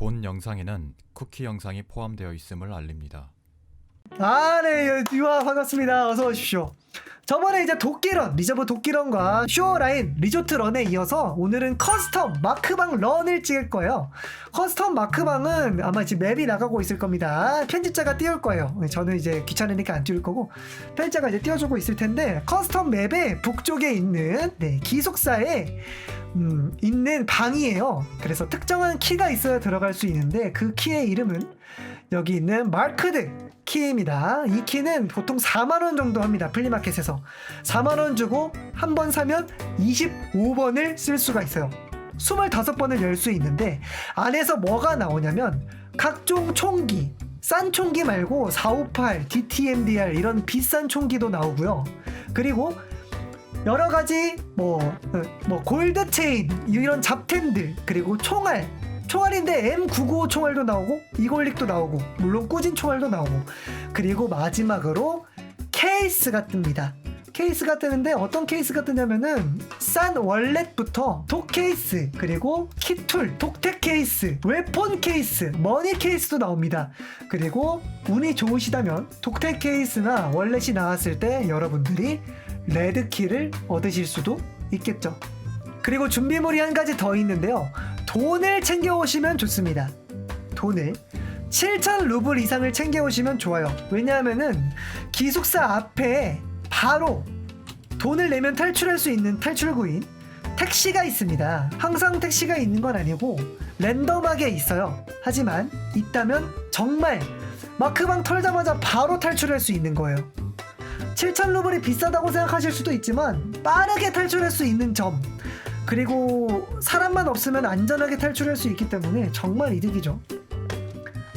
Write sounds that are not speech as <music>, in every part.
본 영상에는 쿠키 영상이 포함되어 있음을 알립니다. 아, 네, 유아 반갑습니다. 어서 오십시오. 저번에 이제 도끼런, 리저브 도끼런과 슈어라인 리조트 런에 이어서 오늘은 커스텀 마크방 런을 찍을 거예요. 커스텀 마크방은 아마 지금 맵이 나가고 있을 겁니다. 편집자가 띄울 거예요. 저는 이제 귀찮으니까 안 띄울 거고 편집자가 이제 띄워주고 있을 텐데 커스텀 맵의 북쪽에 있는 네, 기숙사에 음, 있는 방이에요. 그래서 특정한 키가 있어야 들어갈 수 있는데 그 키의 이름은 여기 있는 마크드 키입니다. 이 키는 보통 4만원 정도 합니다. 플리마켓에서. 4만원 주고 한 번 사면 25번을 쓸 수가 있어요. 25번을 열 수 있는데 안에서 뭐가 나오냐면 각종 총기, 싼 총기 말고 458, DTMDR 이런 비싼 총기도 나오고요. 그리고 여러 가지 뭐, 어, 뭐 골드 체인 이런 잡템들 그리고 총알 총알인데 M995 총알도 나오고 이골릭도 나오고 물론 꾸진 총알도 나오고 그리고 마지막으로 케이스가 뜹니다. 케이스가 뜨는데 어떤 케이스가 뜨냐면은 싼 월렛부터 독 케이스 그리고 키툴 독택 케이스 웨폰 케이스 머니 케이스도 나옵니다. 그리고 운이 좋으시다면 독택 케이스나 월렛이 나왔을 때 여러분들이 레드 키를 얻으실 수도 있겠죠. 그리고 준비물이 한 가지 더 있는데요. 돈을 챙겨 오시면 좋습니다. 돈을 7천 루블 이상을 챙겨 오시면 좋아요. 왜냐하면은 기숙사 앞에 바로 돈을 내면 탈출할 수 있는 탈출구인 택시가 있습니다. 항상 택시가 있는 건 아니고 랜덤하게 있어요. 하지만 있다면 정말 마크방 털자마자 바로 탈출할 수 있는 거예요. 7천 루블이 비싸다고 생각하실 수도 있지만 빠르게 탈출할 수 있는 점 그리고 사람만 없으면 안전하게 탈출할 수 있기 때문에 정말 이득이죠.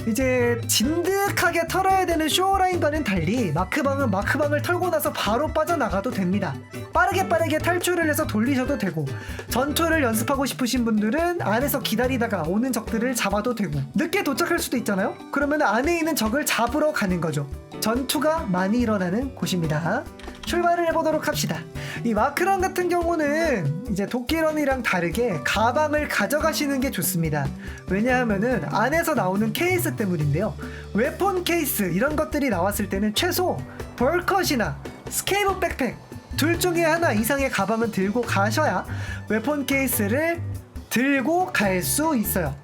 이제 진득하게 털어야 되는 쇼라인과는 달리 마크방은 마크방을 털고 나서 바로 빠져나가도 됩니다. 빠르게 빠르게 탈출을 해서 돌리셔도 되고 전투를 연습하고 싶으신 분들은 안에서 기다리다가 오는 적들을 잡아도 되고 늦게 도착할 수도 있잖아요. 그러면 안에 있는 적을 잡으러 가는 거죠. 전투가 많이 일어나는 곳입니다. 출발을 해보도록 합시다. 이 마크런 같은 경우는 이제 도끼런이랑 다르게 가방을 가져가시는 게 좋습니다. 왜냐하면은 안에서 나오는 케이스 때문인데요. 웨폰 케이스 이런 것들이 나왔을 때는 최소 벌컷이나 스케이브 백팩 둘 중에 하나 이상의 가방은 들고 가셔야 웨폰 케이스를 들고 갈 수 있어요.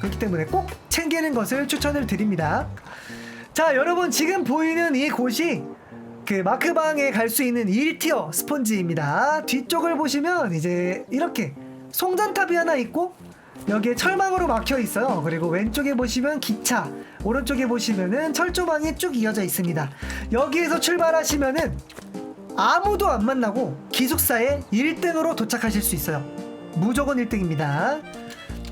그렇기 때문에 꼭 챙기는 것을 추천을 드립니다. 자, 여러분 지금 보이는 이 곳이 그 마크방에 갈 수 있는 1티어 스폰지입니다. 뒤쪽을 보시면 이제 이렇게 송전탑이 하나 있고 여기에 철망으로 막혀 있어요. 그리고 왼쪽에 보시면 기차, 오른쪽에 보시면은 철조망이 쭉 이어져 있습니다. 여기에서 출발하시면은 아무도 안 만나고 기숙사에 1등으로 도착하실 수 있어요. 무조건 1등입니다.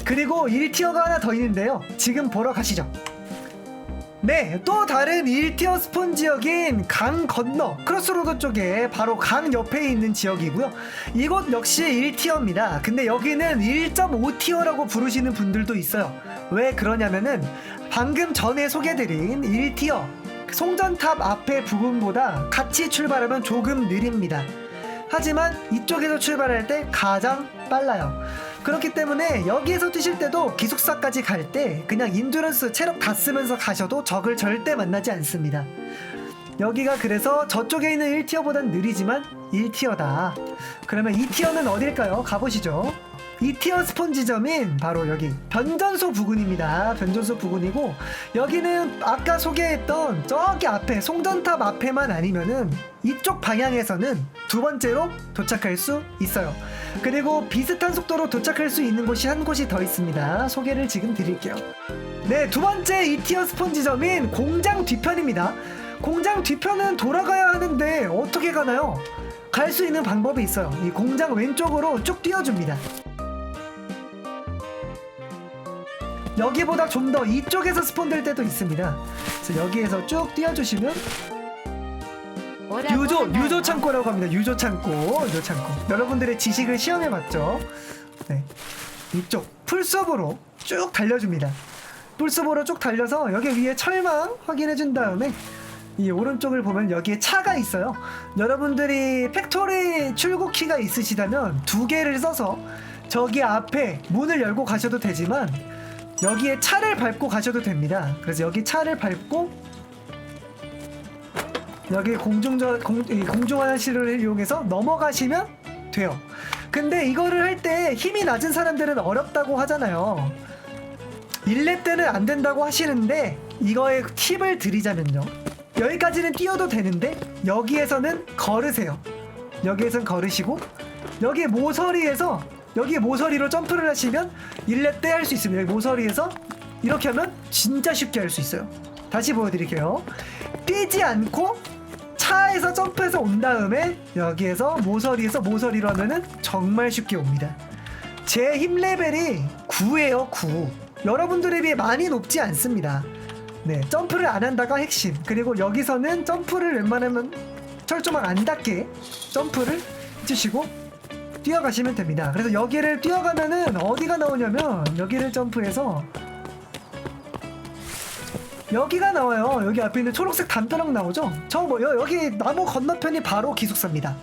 그리고 1티어가 하나 더 있는데요. 지금 보러 가시죠. 네, 또 다른 1티어 스폰 지역인 강 건너 크로스로드 쪽에 바로 강 옆에 있는 지역이고요. 이곳 역시 1티어입니다. 근데 여기는 1.5티어라고 부르시는 분들도 있어요. 왜 그러냐면은 방금 전에 소개드린 1티어 송전탑 앞에 부분보다 같이 출발하면 조금 느립니다. 하지만 이쪽에서 출발할 때 가장 빨라요. 그렇기 때문에 여기에서 뛰실 때도 기숙사까지 갈 때 그냥 인두런스 체력 다 쓰면서 가셔도 적을 절대 만나지 않습니다. 여기가 그래서 저쪽에 있는 1티어보단 느리지만 1티어다. 그러면 2티어는 어딜까요? 가보시죠. 2티어 스폰 지점인 바로 여기 변전소 부근입니다. 변전소 부근이고 여기는 아까 소개했던 저기 앞에 송전탑 앞에만 아니면은 이쪽 방향에서는 두 번째로 도착할 수 있어요. 그리고 비슷한 속도로 도착할 수 있는 곳이 한 곳이 더 있습니다. 소개를 지금 드릴게요. 네, 두 번째 2티어 스폰 지점인 공장 뒤편입니다. 공장 뒤편은 돌아가야 하는데 어떻게 가나요? 갈 수 있는 방법이 있어요. 이 공장 왼쪽으로 쭉 뛰어줍니다. 여기보다 좀 더 이쪽에서 스폰될 때도 있습니다. 그래서 여기에서 쭉 뛰어주시면 유조? 유조 창고라고 합니다. 유조 창고, 유조 창고. 여러분들의 지식을 시험해 봤죠. 네, 이쪽 풀숲으로 쭉 달려줍니다. 풀숲으로 쭉 달려서 여기 위에 철망 확인해 준 다음에 이 오른쪽을 보면 여기에 차가 있어요. 여러분들이 팩토리 출국 키가 있으시다면 두 개를 써서 저기 앞에 문을 열고 가셔도 되지만 여기에 차를 밟고 가셔도 됩니다. 그래서 여기 차를 밟고 여기 공중전 공, 이 공중 화장실을 이용해서 넘어가시면 돼요. 근데 이거를 할 때 힘이 낮은 사람들은 어렵다고 하잖아요. 1렙 때는 안 된다고 하시는데 이거에 팁을 드리자면요. 여기까지는 뛰어도 되는데 여기에서는 걸으세요. 여기에선 걸으시고 여기 모서리에서 여기 모서리로 점프를 하시면 1렙 때할 수 있습니다. 여기 모서리에서 이렇게 하면 진짜 쉽게 할 수 있어요. 다시 보여드릴게요. 뛰지 않고 차에서 점프해서 온 다음에 여기에서 모서리에서 모서리로 하면은 정말 쉽게 옵니다. 제 힘 레벨이 9예요, 9. 여러분들에 비해 많이 높지 않습니다. 네, 점프를 안 한다가 핵심. 그리고 여기서는 점프를 웬만하면 철조망 안 닿게 점프를 해주시고 뛰어가시면 됩니다. 그래서 여기를 뛰어가면은 어디가 나오냐면 여기를 점프해서 여기가 나와요. 여기 앞에 있는 초록색 담벼락 나오죠? 저뭐 여기 나무 건너편이 바로 기숙사입니다.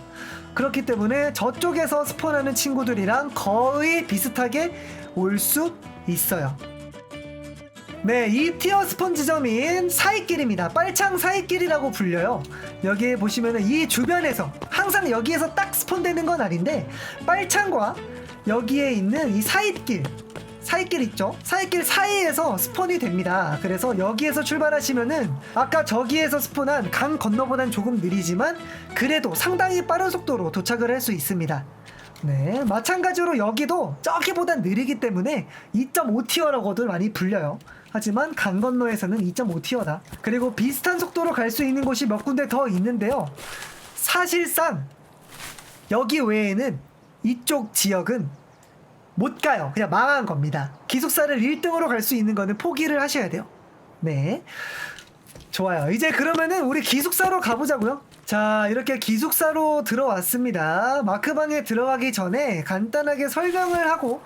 그렇기 때문에 저쪽에서 스폰하는 친구들이랑 거의 비슷하게 올 수 있어요. 네, 이 티어 스폰 지점인 사이길입니다. 빨창 사이길이라고 불려요. 여기에 보시면은 이 주변에서 항상 여기에서 딱 스폰되는 건 아닌데 빨창과 여기에 있는 이 사이길 사이길 있죠? 사이길 사이에서 스폰이 됩니다. 그래서 여기에서 출발하시면은 아까 저기에서 스폰한 강 건너보단 조금 느리지만 그래도 상당히 빠른 속도로 도착을 할 수 있습니다. 네, 마찬가지로 여기도 저기보단 느리기 때문에 2.5티어라고도 많이 불려요. 하지만 강 건너에서는 2.5티어다. 그리고 비슷한 속도로 갈 수 있는 곳이 몇 군데 더 있는데요. 사실상 여기 외에는 이쪽 지역은 못 가요. 그냥 망한 겁니다. 기숙사를 1등으로 갈 수 있는 거는 포기를 하셔야 돼요. 네. 좋아요. 이제 그러면은 우리 기숙사로 가보자고요. 자, 이렇게 기숙사로 들어왔습니다. 마크방에 들어가기 전에 간단하게 설명을 하고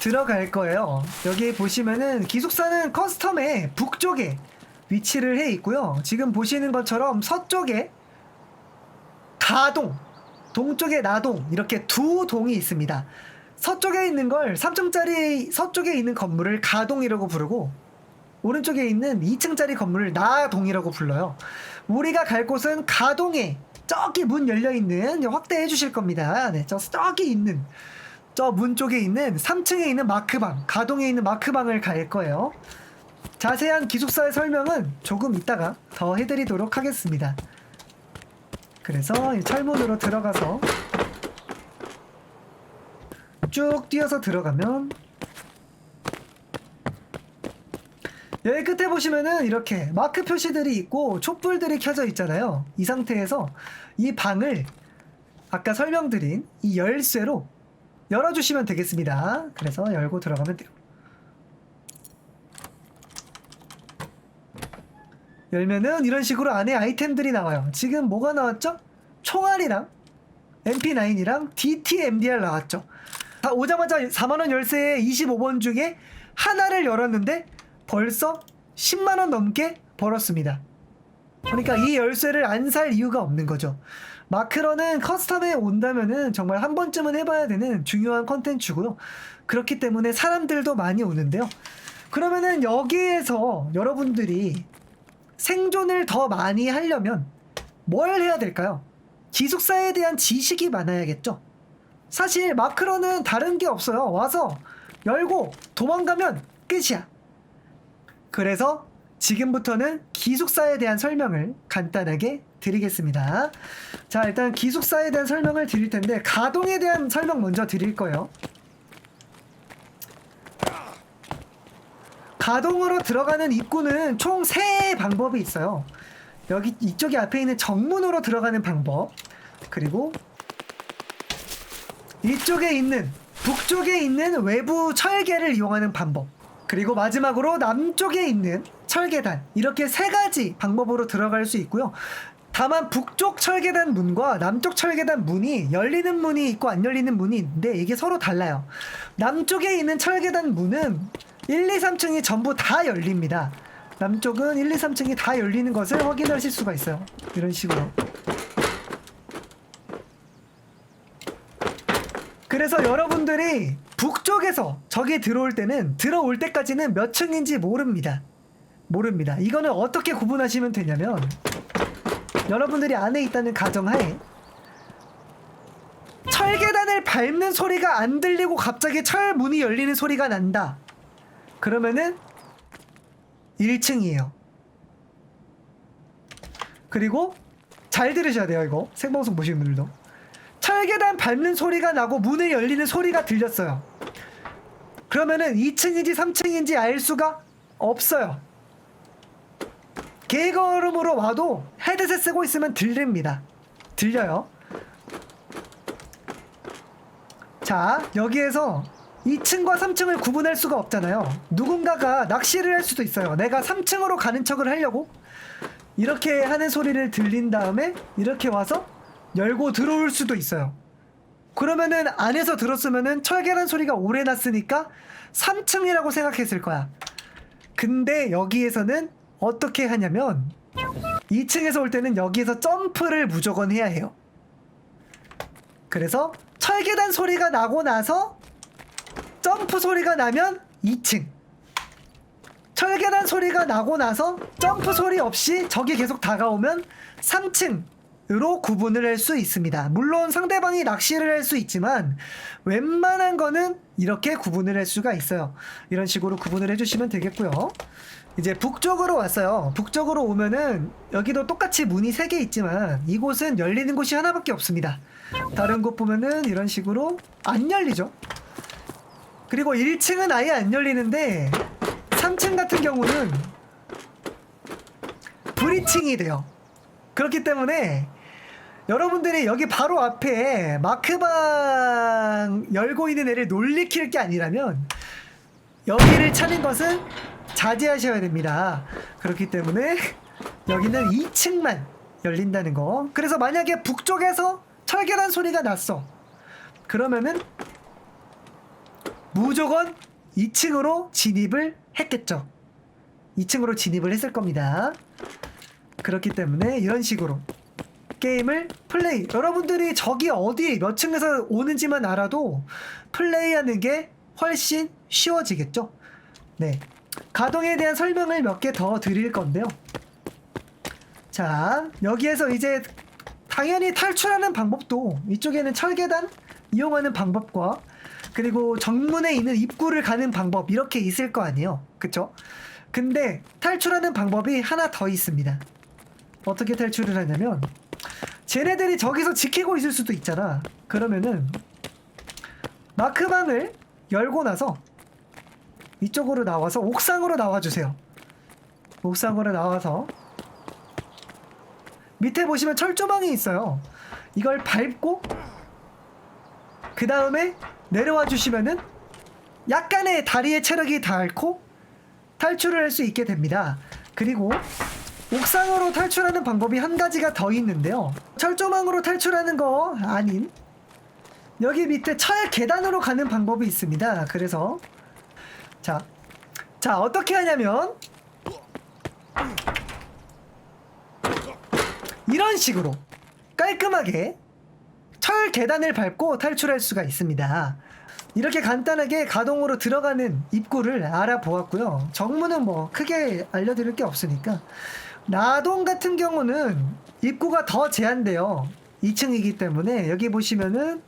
들어갈 거예요. 여기 보시면은 기숙사는 커스텀에 북쪽에 위치를 해 있고요. 지금 보시는 것처럼 서쪽에 가동, 동쪽에 나동 이렇게 두 동이 있습니다. 서쪽에 있는 걸 3층짜리 서쪽에 있는 건물을 가동이라고 부르고 오른쪽에 있는 2층짜리 건물을 나동이라고 불러요. 우리가 갈 곳은 가동에 저기 문 열려 있는 확대해 주실 겁니다. 네, 저 저기 있는 저 문 쪽에 있는 3층에 있는 마크방, 가동에 있는 마크방을 갈 거예요. 자세한 기숙사의 설명은 조금 이따가 더 해드리도록 하겠습니다. 그래서 이 철문으로 들어가서 쭉 뛰어서 들어가면 여기 끝에 보시면은 이렇게 마크 표시들이 있고 촛불들이 켜져 있잖아요. 이 상태에서 이 방을 아까 설명드린 이 열쇠로 열어주시면 되겠습니다. 그래서 열고 들어가면 돼요. 열면은 이런 식으로 안에 아이템들이 나와요. 지금 뭐가 나왔죠? 총알이랑 MP9이랑 DTMDR 나왔죠. 다 오자마자 4만원 열쇠에 25번 중에 하나를 열었는데 벌써 10만원 넘게 벌었습니다. 그러니까 이 열쇠를 안 살 이유가 없는 거죠. 마크러는 커스텀에 온다면은 정말 한 번쯤은 해봐야 되는 중요한 컨텐츠고요. 그렇기 때문에 사람들도 많이 오는데요. 그러면은 여기에서 여러분들이 생존을 더 많이 하려면 뭘 해야 될까요? 기숙사에 대한 지식이 많아야겠죠. 사실 마크로는 다른 게 없어요. 와서 열고 도망가면 끝이야. 그래서 지금부터는 기숙사에 대한 설명을 간단하게 드리겠습니다. 자, 일단 기숙사에 대한 설명을 드릴 텐데 가동에 대한 설명 먼저 드릴 거예요. 가동으로 들어가는 입구는 총 세 방법이 있어요. 여기 이쪽에 앞에 있는 정문으로 들어가는 방법. 그리고 이쪽에 있는 북쪽에 있는 외부 철계를 이용하는 방법. 그리고 마지막으로 남쪽에 있는 철계단. 이렇게 세 가지 방법으로 들어갈 수 있고요. 다만 북쪽 철계단 문과 남쪽 철계단 문이 열리는 문이 있고 안 열리는 문이 있는데 이게 서로 달라요. 남쪽에 있는 철계단 문은 1, 2, 3층이 전부 다 열립니다. 남쪽은 1, 2, 3층이 다 열리는 것을 확인하실 수가 있어요. 이런 식으로. 그래서 여러분들이 북쪽에서 적이 들어올 때는 들어올 때까지는 몇 층인지 모릅니다. 모릅니다. 이거는 어떻게 구분하시면 되냐면 여러분들이 안에 있다는 가정하에 철계단을 밟는 소리가 안 들리고 갑자기 철 문이 열리는 소리가 난다. 그러면은 1층이에요. 그리고 잘 들으셔야 돼요, 이거. 생방송 보시는 분들도. 철계단 밟는 소리가 나고 문을 열리는 소리가 들렸어요. 그러면은 2층인지 3층인지 알 수가 없어요. 개걸음으로 와도 헤드셋 쓰고 있으면 들립니다. 들려요. 자, 여기에서 2층과 3층을 구분할 수가 없잖아요. 누군가가 낚시를 할 수도 있어요. 내가 3층으로 가는 척을 하려고 이렇게 하는 소리를 들린 다음에 이렇게 와서 열고 들어올 수도 있어요. 그러면은 안에서 들었으면은 철계란 소리가 오래 났으니까 3층이라고 생각했을 거야. 근데 여기에서는 어떻게 하냐면 2층에서 올 때는 여기에서 점프를 무조건 해야 해요. 그래서 철계단 소리가 나고 나서 점프 소리가 나면 2층. 철계단 소리가 나고 나서 점프 소리 없이 적이 계속 다가오면 3층 으로 구분을 할 수 있습니다. 물론 상대방이 낚시를 할 수 있지만 웬만한 거는 이렇게 구분을 할 수가 있어요. 이런 식으로 구분을 해주시면 되겠고요. 이제 북쪽으로 왔어요. 북쪽으로 오면은 여기도 똑같이 문이 3개 있지만 이곳은 열리는 곳이 하나밖에 없습니다. 다른 곳 보면은 이런 식으로 안 열리죠. 그리고 1층은 아예 안 열리는데 3층 같은 경우는 브리칭이 돼요. 그렇기 때문에 여러분들이 여기 바로 앞에 마크방 열고 있는 애를 놀리킬 게 아니라면 여기를 차는 것은 자제하셔야 됩니다. 그렇기 때문에 여기는 2층만 열린다는 거. 그래서 만약에 북쪽에서 철계란 소리가 났어. 그러면은 무조건 2층으로 진입을 했겠죠. 2층으로 진입을 했을 겁니다. 그렇기 때문에 이런 식으로 게임을 플레이. 여러분들이 적이 어디 몇 층에서 오는지만 알아도 플레이하는 게 훨씬 쉬워지겠죠. 네. 가동에 대한 설명을 몇 개 더 드릴 건데요. 자, 여기에서 이제 당연히 탈출하는 방법도 이쪽에는 철계단 이용하는 방법과 그리고 정문에 있는 입구를 가는 방법 이렇게 있을 거 아니에요. 그쵸? 근데 탈출하는 방법이 하나 더 있습니다. 어떻게 탈출을 하냐면 쟤네들이 저기서 지키고 있을 수도 있잖아. 그러면은 마크방을 열고 나서 이쪽으로 나와서 옥상으로 나와주세요. 옥상으로 나와서 밑에 보시면 철조망이 있어요. 이걸 밟고 그 다음에 내려와 주시면은 약간의 다리의 체력이 닳고 탈출을 할 수 있게 됩니다. 그리고 옥상으로 탈출하는 방법이 한 가지가 더 있는데요. 철조망으로 탈출하는 거 아닌 여기 밑에 철 계단으로 가는 방법이 있습니다. 그래서 자, 자 어떻게 하냐면 이런 식으로 깔끔하게 철 계단을 밟고 탈출할 수가 있습니다. 이렇게 간단하게 가동으로 들어가는 입구를 알아보았고요. 정문은 뭐 크게 알려드릴 게 없으니까 나동 같은 경우는 입구가 더 제한돼요. 2층이기 때문에 여기 보시면은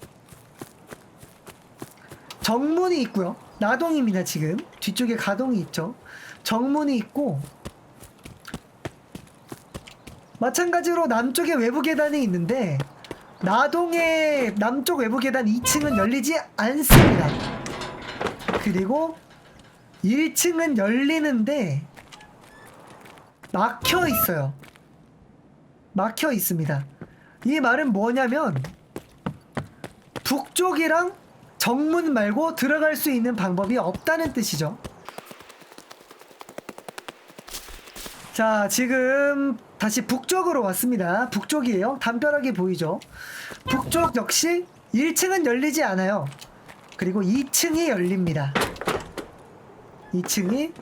정문이 있고요. 나동입니다 지금 뒤쪽에 가동이 있죠. 정문이 있고 마찬가지로 남쪽에 외부 계단이 있는데 나동의 남쪽 외부 계단 2층은 열리지 않습니다. 그리고 1층은 열리는데 막혀 있어요. 막혀 있습니다. 이 말은 뭐냐면 북쪽이랑 정문 말고 들어갈 수 있는 방법이 없다는 뜻이죠. 자, 지금 다시 북쪽으로 왔습니다. 북쪽이에요. 담벼락이 보이죠? 북쪽 역시 1층은 열리지 않아요. 그리고 2층이 열립니다. 2층이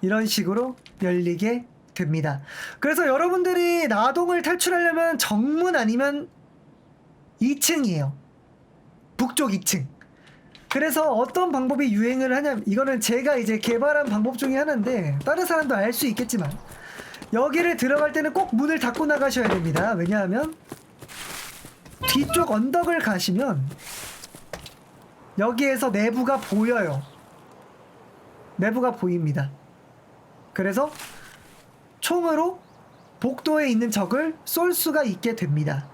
이런 식으로 열리게 됩니다. 그래서 여러분들이 나동을 탈출하려면 정문 아니면 2층이에요. 북쪽 2층. 그래서 어떤 방법이 유행을 하냐면 이거는 제가 이제 개발한 방법 중에 하나인데 다른 사람도 알 수 있겠지만 여기를 들어갈 때는 꼭 문을 닫고 나가셔야 됩니다. 왜냐하면 뒤쪽 언덕을 가시면 여기에서 내부가 보여요. 내부가 보입니다. 그래서 총으로 복도에 있는 적을 쏠 수가 있게 됩니다.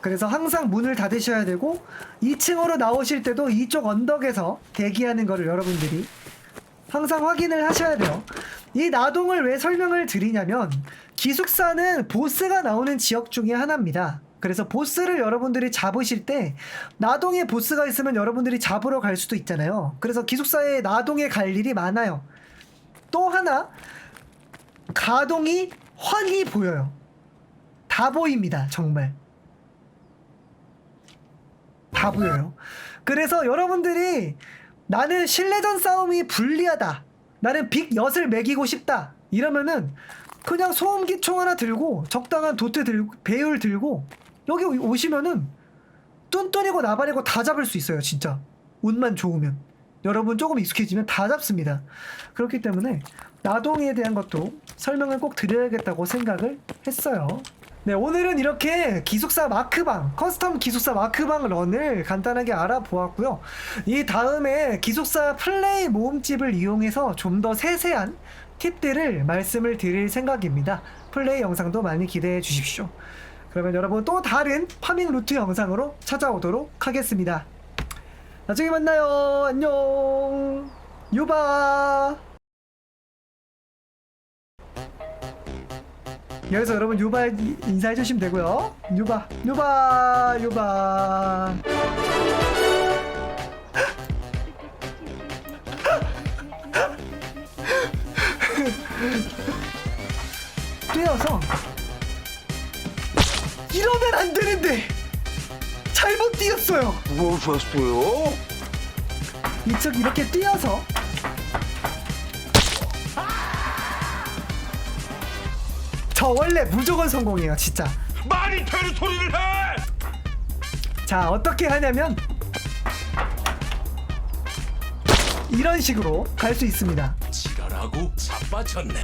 그래서 항상 문을 닫으셔야 되고 2층으로 나오실 때도 이쪽 언덕에서 대기하는 거를 여러분들이 항상 확인을 하셔야 돼요. 이 나동을 왜 설명을 드리냐면 기숙사는 보스가 나오는 지역 중에 하나입니다. 그래서 보스를 여러분들이 잡으실 때 나동에 보스가 있으면 여러분들이 잡으러 갈 수도 있잖아요. 그래서 기숙사에 나동에 갈 일이 많아요. 또 하나 가동이 환히 보여요. 다 보입니다. 정말. 다 보여요. 그래서 여러분들이 나는 실내전 싸움이 불리하다. 나는 빅 엿을 매기고 싶다. 이러면은 그냥 소음기 총 하나 들고 적당한 도트 들고 배율 들고 여기 오- 오시면은 뚠뚠이고 나발이고 다 잡을 수 있어요. 진짜 운만 좋으면 여러분 조금 익숙해지면 다 잡습니다. 그렇기 때문에 나동에 대한 것도 설명을 꼭 드려야겠다고 생각을 했어요. 네, 오늘은 이렇게 기숙사 마크방, 커스텀 기숙사 마크방 런을 간단하게 알아보았고요. 이 다음에 기숙사 플레이 모음집을 이용해서 좀 더 세세한 팁들을 말씀을 드릴 생각입니다. 플레이 영상도 많이 기대해 주십시오. 그러면 여러분 또 다른 파밍 루트 영상으로 찾아오도록 하겠습니다. 나중에 만나요. 안녕. 유바. 여기서 여러분 유바 이- 인사해 주시면 되고요. 유바, 유바, 유바. <laughs> 뛰어서 이러면 안 되는데 잘못 뛰었어요. 무엇이었어요? 이쪽 이렇게 뛰어서 저 원래 무조건 성공이에요 진짜 말이 되는 소리를 해! 자 어떻게 하냐면 이런 식으로 갈 수 있습니다 지랄하고 자빠졌네.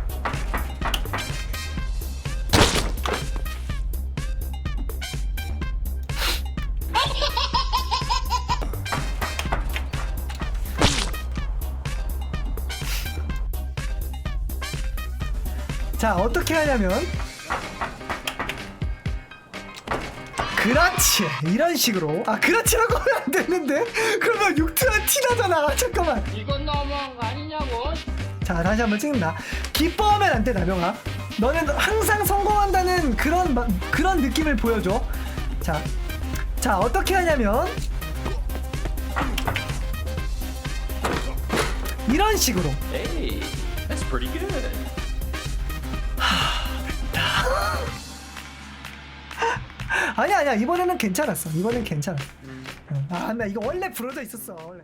자 어떻게 하냐면 그렇지 이런 식으로. 아 그렇지라고 하면 안 되는데? 그러면 육트한 티나잖아. 잠깐만. 이건 너무한 거 아니냐고. 자 다시 한번 찍는다. 기뻐하면 안 돼 나병아. 너는 항상 성공한다는 그런 마- 그런 느낌을 보여줘. 자, 자 어떻게 하냐면 이런 식으로. that's 아니야 아니야. 이번에는 괜찮았어. 이번엔 괜찮아. 어, 아나 이거 원래 부러져 있었어. 원래